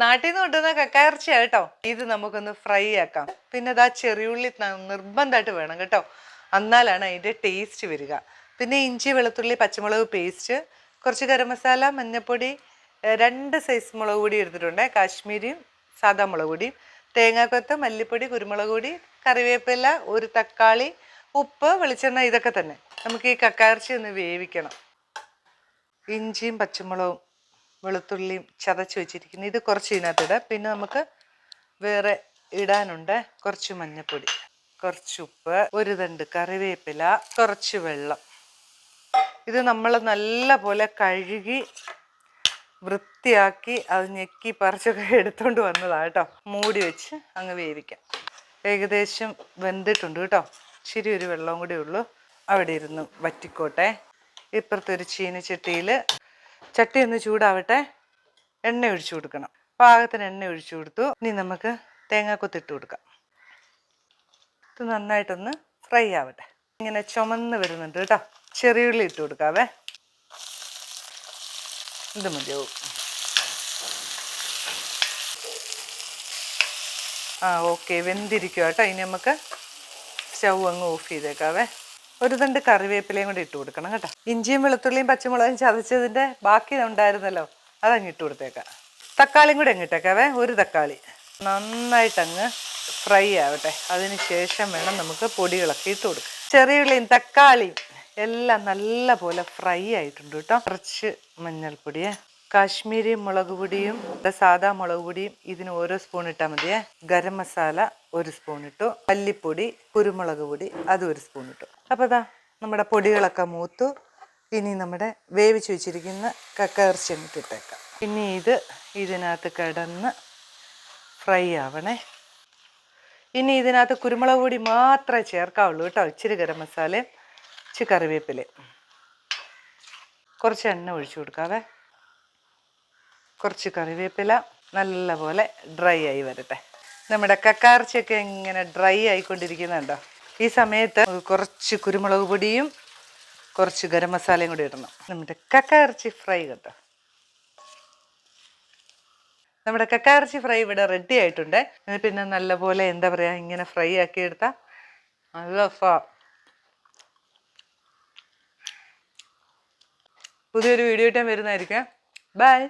നാട്ടിൽ നിന്ന് കൊണ്ടുവന്ന കക്കയിറച്ചിയാ കേട്ടോ. ഇത് നമുക്കൊന്ന് ഫ്രൈ ആക്കാം. പിന്നെ ഇതാ ചെറിയുള്ളി നിർബന്ധമായിട്ട് വേണം കേട്ടോ. എന്നാലാണ് അതിന്റെ ടേസ്റ്റ് വരിക. പിന്നെ ഇഞ്ചി വെളുത്തുള്ളി പച്ചമുളക് പേസ്റ്റ് കുറച്ച് ഗരം മസാല മഞ്ഞൾപ്പൊടി രണ്ട് സൈസ് മുളക് പൊടി എടുത്തിട്ടുണ്ട്. കാശ്മീരിയും സാദാ മുളക് പൊടിയും. തേങ്ങാക്കൊത്ത് മല്ലിപ്പൊടി കുരുമുളക് പൊടി കറിവേപ്പില ഒരു തക്കാളി ഉപ്പ് വെളിച്ചെണ്ണ ഇതൊക്കെ തന്നെ. നമുക്ക് ഈ കക്കാർച്ചി ഒന്ന് വേവിക്കണം. ഇഞ്ചിയും പച്ചമുളകും. വെളുത്തുള്ളിയും ചതച്ച് വെച്ചിരിക്കുന്നത് ഇത് കുറച്ച് ഇതിനകത്തിടാം. പിന്നെ നമുക്ക് വേറെ ഇടാനുണ്ട് കുറച്ച് മഞ്ഞൾപ്പൊടി കുറച്ച് ഉപ്പ് ഒരു തണ്ട് കറിവേപ്പില കുറച്ച് വെള്ളം. ഇത് നമ്മൾ നല്ല പോലെ കഴുകി വൃത്തിയാക്കി അത് ഞെക്കി പറിച്ചൊക്കെ എടുത്തോണ്ട് വന്നതാണ് കേട്ടോ. മൂടി വെച്ച് അങ്ങ് വേവിക്കാം. ഏകദേശം വെന്തിട്ടുണ്ട് കേട്ടോ. ഇച്ചിരി ഒരു വെള്ളവും കൂടി ഉള്ളൂ. അവിടെ ഇരുന്ന് വറ്റിക്കോട്ടെ. ഇപ്പുറത്തൊരു ചീനച്ചട്ടിയിൽ ചട്ടി ഒന്ന് ചൂടാവട്ടെ. എണ്ണ ഒഴിച്ചു കൊടുക്കണം. പാകത്തിന് എണ്ണ ഒഴിച്ചു കൊടുത്തു. ഇനി നമുക്ക് തേങ്ങാക്കൊത്തിട്ട് കൊടുക്കാം. ഇത് നന്നായിട്ടൊന്ന് ഫ്രൈ ആവട്ടെ. ഇങ്ങനെ ചുമന്ന് വരുന്നുണ്ട് കേട്ടോ. ചെറിയുള്ളി ഇട്ട് കൊടുക്കാവേ. ഇത് മതിയാവും. ആ ഓക്കെ. വെന്തിരിക്കുക കേട്ടോ. ഇനി നമുക്ക് സ്റ്റൗ അങ്ങ് ഓഫ് ചെയ്തേക്കാവേ. ഒരു തണ്ട് കറിവേപ്പിലയും കൂടി ഇട്ട് കൊടുക്കണം കേട്ടോ. ഇഞ്ചിയും വെളുത്തുള്ളിയും പച്ചമുളകും ചതച്ചതിന്റെ ബാക്കി ഉണ്ടായിരുന്നല്ലോ അതങ്ങ് ഇട്ട് കൊടുത്തേക്കാം. തക്കാളിയും കൂടി അങ്ങ് ഇട്ടേക്കാവേ ഒരു തക്കാളി. നന്നായിട്ടങ്ങ് ഫ്രൈ ആവട്ടെ. അതിന് ശേഷം വേണം നമുക്ക് പൊടികളൊക്കെ ഇട്ട് കൊടുക്കാം. ചെറിയുള്ളിയും തക്കാളിയും എല്ലാം നല്ല പോലെ ഫ്രൈ ആയിട്ടുണ്ട് കേട്ടോ. കുറച്ച് മഞ്ഞൾപ്പൊടിയേ കാശ്മീരി മുളക് പൊടിയും സാധാ മുളക് പൊടിയും ഇതിന് ഓരോ സ്പൂൺ ഇട്ടാൽ മതിയേ ഗരം മസാല ഒരു സ്പൂൺ ഇട്ടു. മല്ലിപ്പൊടി കുരുമുളക് പൊടി അത് ഒരു സ്പൂൺ ഇട്ടു. അപ്പോൾ അതാ നമ്മുടെ പൊടികളൊക്കെ മൂത്തു. ഇനി നമ്മുടെ വേവിച്ച് വെച്ചിരിക്കുന്ന കക്ക ഇറച്ചി അങ്ങോട്ട് ഇട്ടേക്കാം. ഇനി ഇത് ഇതിനകത്ത് കിടന്ന് ഫ്രൈ ആവണേ. ഇനി ഇതിനകത്ത് കുരുമുളക് പൊടി മാത്രമേ ചേർക്കാവുള്ളൂ കേട്ടോ ഇച്ചിരി ഗരം മസാലയും ഇച്ചിരി കറിവേപ്പിലയും. കുറച്ച് എണ്ണ ഒഴിച്ചു കൊടുക്കാവേ. കുറച്ച് കറിവേപ്പില നല്ലപോലെ ഡ്രൈ ആയി വരട്ടെ. നമ്മുടെ കക്കാർച്ചയൊക്കെ ഇങ്ങനെ ഡ്രൈ ആയിക്കൊണ്ടിരിക്കുന്നുണ്ടോ? ഈ സമയത്ത് കുറച്ച് കുരുമുളക് പൊടിയും കുറച്ച് ഗരം മസാലയും കൂടി ഇടണം. നമ്മുടെ കക്കാർച്ചി ഫ്രൈ കേട്ടോ. നമ്മുടെ കക്കാർച്ചി ഫ്രൈ ഇവിടെ റെഡി ആയിട്ടുണ്ട്. പിന്നെ നല്ലപോലെ എന്താ പറയുക ഇങ്ങനെ ഫ്രൈ ആക്കി എടുത്താൽ നല്ല ഫാ. പുതിയൊരു വീഡിയോ ഇട്ടാൻ വരുന്നതായിരിക്കാം. ബൈ.